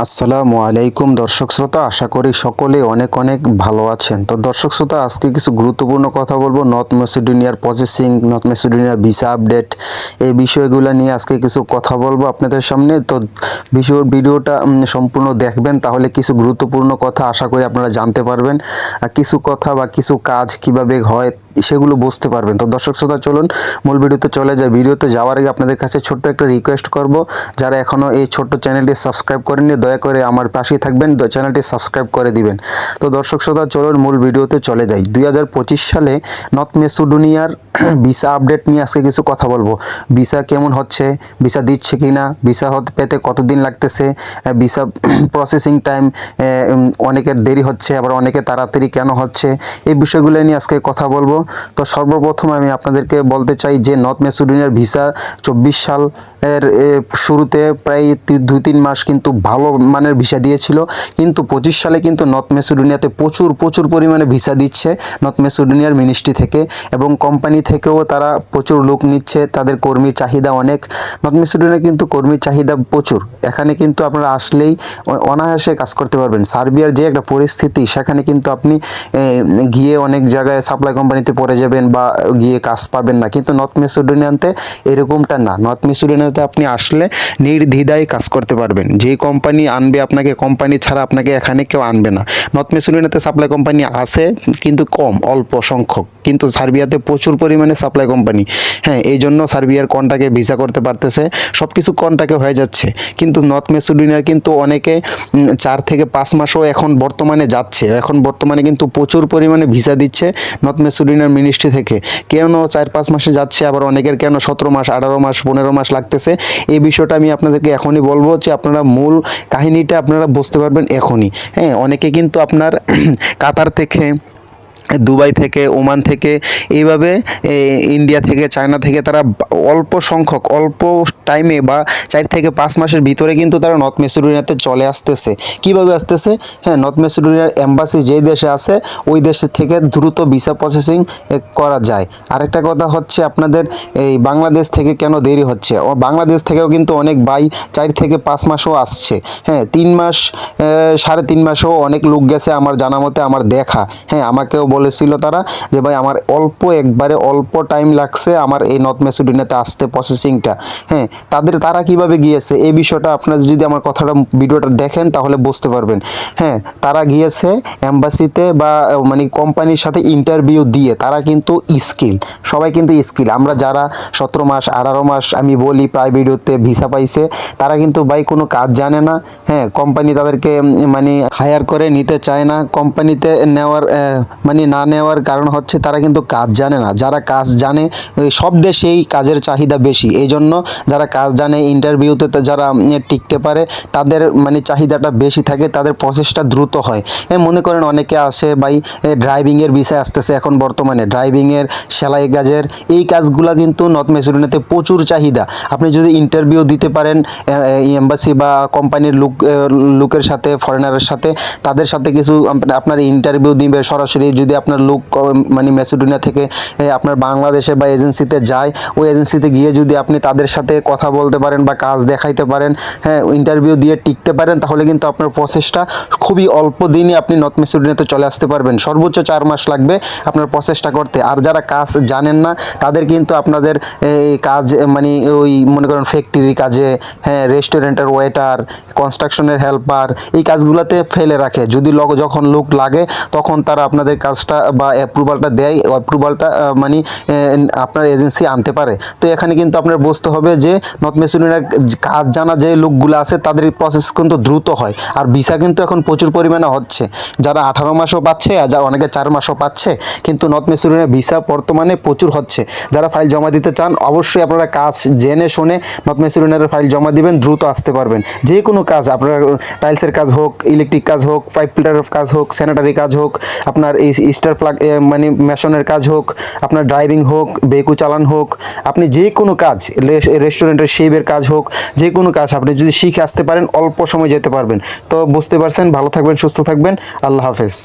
আসসালামু আলাইকুম দর্শক শ্রোতা, আশা করি সকলে অনেক অনেক ভালো আছেন। তো দর্শক শ্রোতা, আজকে কিছু গুরুত্বপূর্ণ কথা বলব। নর্থ মেসিডোনিয়ার প্রসেসিং নর্থ মেসিডোনিয়ার ভিসা আপডেট এই বিষয়গুলো নিয়ে আজকে কিছু কথা বলব আপনাদের সামনে। তো বিষয়, ভিডিওটা সম্পূর্ণ দেখবেন, তাহলে কিছু গুরুত্বপূর্ণ কথা আশা করি আপনারা জানতে পারবেন। কিছু কথা বা কিছু কাজ কীভাবে হয় সেগুলো বুঝতে পারবেন। তো দর্শক শ্রোতা, চলুন মূল ভিডিওতে চলে যায় ভিডিওতে যাওয়ার আগে আপনাদের কাছে ছোট্ট একটা রিকোয়েস্ট করব। যারা এখনও এই ছোট্ট চ্যানেলটি সাবস্ক্রাইব করেননি, দয়া করে আমার পাশেই থাকবেন চ্যানেলটি সাবস্ক্রাইব করে দিবেন। তো দর্শক শ্রোতা, চলুন মূল ভিডিওতে চলে যাই। দুই হাজার পঁচিশ সালে নর্থ মেসিডোনিয়ার ভিসা আপডেট নিয়ে আজকে কিছু কথা বলব। ভিসা কেমন হচ্ছে? ভিসা দিচ্ছে কি না ভিসা পেতে কতদিন লাগতেছে? ভিসা প্রসেসিং টাইম অনেকের দেরি হচ্ছে, আবার অনেকে তাড়াতাড়ি কেন হচ্ছে? এই বিষয়গুলো নিয়ে আজকে কথা বলব। তো সর্বপ্রথম আমি আপনাদেরকে বলতে চাই যে নর্থ মেসিডোনিয়ার ভিসা চব্বিশ সাল এর শুরুতে প্রায় দুই তিন মাস কিন্তু ভালো মানের ভিসা দিয়েছিল। কিন্তু পঁচিশ সালে কিন্তু নর্থ মেসিডোনিয়াতে প্রচুর প্রচুর পরিমাণে ভিসা দিচ্ছে নর্থ মেসিডোনিয়ার মিনিস্ট্রি থেকে এবং কোম্পানি থেকেও তারা প্রচুর লোক নিচ্ছে, তাদের কর্মীর চাহিদা অনেক। নর্থ মেসিডোনিয়া কিন্তু কর্মীর চাহিদা প্রচুর। এখানে কিন্তু আপনারা আসলেই অনায়াসে কাজ করতে পারবেন। সার্বিয়ার যে একটা পরিস্থিতি, সেখানে কিন্তু আপনি গিয়ে অনেক জায়গায় সাপ্লাই কোম্পানিতে পড়ে যাবেন বা গিয়ে কাজ পাবেন না। কিন্তু নর্থ মেসিডোনিয়াতে এরকমটা না। নর্থ মেসিডোনিয়াতে আপনি আসলে নির্দ্বিধায় কাজ করতে পারবেন। যেই কোম্পানি আনবে আপনাকে কোম্পানি ছাড়া আপনাকে এখানে কেউ আনবে না। নর্থ মেসিডোনিয়াতে সাপ্লাই কোম্পানি আছে, কিন্তু কম, অল্প সংখ্যক। কিন্তু সার্বিয়াতে প্রচুর পরিমাণে সাপ্লাই কোম্পানি হ্যাঁ এই জন্য সার্বিয়ার কনটাকে ভিসা করতে পারতেছে সব কিছু কনটাকে হয়ে যাচ্ছে। কিন্তু নর্থ মেসিডোনিয়ার কিন্তু অনেকে চার থেকে পাঁচ মাসও এখন বর্তমানে যাচ্ছে। এখন বর্তমানে কিন্তু প্রচুর পরিমাণে ভিসা দিচ্ছে নর্থ মেসিডোনিয়ার মিনিস্ট্রি থেকে। কেন চার পাঁচ মাসে যাচ্ছে, আবার অনেকের কেন সতেরো মাস, আঠারো মাস, পনেরো মাস লাগতেছে? এই বিষয়টা আমি আপনাদেরকে এখনই বলব যে আপনারা মূল কাহিনীটা আপনারা বুঝতে পারবেন এখনই। হ্যাঁ অনেকে কিন্তু আপনার কাতার থেকে দুবাই থেকে, ওমান থেকে, এইভাবে ইন্ডিয়া থেকে, চায়না থেকে তারা অল্প সংখ্যক, অল্প টাইমে বা চার থেকে পাঁচ মাসের ভিতরে কিন্তু তারা নর্থ মেসিডোনিয়াতে চলে আসতেছে। কীভাবে আসতেছে? হ্যাঁ নর্থ মেসিডোনিয়ার এম্বাসি যেই দেশে আছে, ওই দেশে থেকে দ্রুত ভিসা প্রসেসিং করা যায়। আরেকটা কথা হচ্ছে আপনাদের এই বাংলাদেশ থেকে কেন দেরি হচ্ছে? বাংলাদেশ থেকেও কিন্তু অনেক বাই চার থেকে পাঁচ মাসও আসছে। হ্যাঁ তিন মাস সাড়ে তিন মাসও অনেক লোক গেছে আমার জানা মতে, আমার দেখা। হ্যাঁ আমাকেও বলেছিল তারা যে ভাই আমার অল্প একবারে অল্প টাইম লাগছে আমার এই নর্থ মেসিডোনিয়াতে আসতে প্রসেসিংটা হ্যাঁ তাদের তারা কীভাবে গিয়েছে? এই বিষয়টা আপনারা যদি আমার কথাটা ভিডিওটা দেখেন তাহলে বুঝতে পারবেন। হ্যাঁ তারা গিয়েছে অ্যাম্বাসিতে বা মানে কোম্পানির সাথে ইন্টারভিউ দিয়ে। তারা কিন্তু স্কিল সবাই কিন্তু স্কিল আমরা যারা সতেরো মাস আঠারো মাস আমি বলি প্রায় ভিডিওতে ভিসা পাইছে তারা কিন্তু ভাই কোনো কাজ জানে না। হ্যাঁ কোম্পানি তাদেরকে মানে হায়ার করে নিতে চায় না। কোম্পানিতে নেওয়ার আহ, মানে না নেওয়ার কারণ হচ্ছে তারা কিন্তু কাজ জানে না। যারা কাজ জানে সব দেশেই কাজের চাহিদা বেশি। এই জন্য যারা কাজ জানে ইন্টারভিউতে যারা টিকতে পারে, তাদের মানে চাহিদাটা বেশি থাকে, তাদের প্রসেসটা দ্রুত হয়। এ মনে করেন অনেকে আসে ভাই ড্রাইভিংয়ের বিষয় আসতেছে এখন বর্তমানে। ড্রাইভিংয়ের সেলাই কাজের, এই কাজগুলা কিন্তু নর্থ মেসিডোনিয়াতে প্রচুর চাহিদা। আপনি যদি ইন্টারভিউ দিতে পারেন এম্বাসি বা কোম্পানির লোক লোকের সাথে ফরেনারের সাথে, তাদের সাথে কিছু আপ- আপনার ইন্টারভিউ দিবে, সরাসরি যদি আপনার লোক মানে মেসিডোনিয়া থেকে আপনার বাংলাদেশে বা এজেন্সিতে যায়, ওই এজেন্সিতে গিয়ে যদি আপনি তাদের সাথে কথা বলতে পারেন বা কাজ দেখাইতে পারেন হ্যাঁ ইন্টারভিউ দিয়ে টিকতে পারেন, তাহলে কিন্তু আপনার প্রসেসটা খুবই অল্প দিনই আপনি নর্থ মেসিডোনিয়াতে চলে আসতে পারবেন। সর্বোচ্চ চার মাস লাগবে আপনার প্রসেসটা করতে। আর যারা কাজ জানেন না, তাদের কিন্তু আপনাদের এই কাজ মানে ওই, মনে করেন ফ্যাক্টরি কাজে হ্যাঁ রেস্টুরেন্টের ওয়েটার কনস্ট্রাকশনের হেল্পার এই কাজগুলোতে ফেলে রাখে। যদি যখন লোক লাগে, তখন তারা আপনাদের কাজটা বা অ্যাপ্রুভালটা দেয় অ্যাপ্রুভালটা মানে আপনার এজেন্সি আনতে পারে। তো এখানে কিন্তু আপনার বুঝতে হবে যে নর্থ মেসিডোনিয়ার কাজ জানা যে লোকগুলো আছে, তাদের প্রসেস কিন্তু দ্রুত হয়। আর ভিসা কিন্তু এখন প্রচুর পরিমাণে হচ্ছে। যারা আঠারো মাসও পাচ্ছে, আর যারা অনেকে চার মাসও পাচ্ছে, কিন্তু নর্থ মেসিডোনিয়ার ভিসা বর্তমানে প্রচুর হচ্ছে। যারা ফাইল জমা দিতে চান, অবশ্যই আপনারা কাজ জেনে শুনে নর্থ মেসিডোনিয়ার ফাইল জমা দিবেন, দ্রুত আসতে পারবেন। যে কোনো কাজ, আপনার টাইলসের কাজ হোক ইলেকট্রিক কাজ হোক পাইপ ফিল্টারের কাজ হোক স্যানিটারি কাজ হোক, আপনার এই স্টার প্লাগ মানে মেশনের কাজ হোক, আপনার ড্রাইভিং হোক বেকু চালান হোক, আপনি যে কোনো কাজ রেস্টুরেন্টের শেভের কাজ হোক, যে কোনো কাজ আপনি যদি শিখে আসতে পারেন, অল্প সময় যেতে পারবেন। তো বুঝতে পারছেন, ভালো থাকবেন, সুস্থ থাকবেন, আল্লাহ হাফেজ।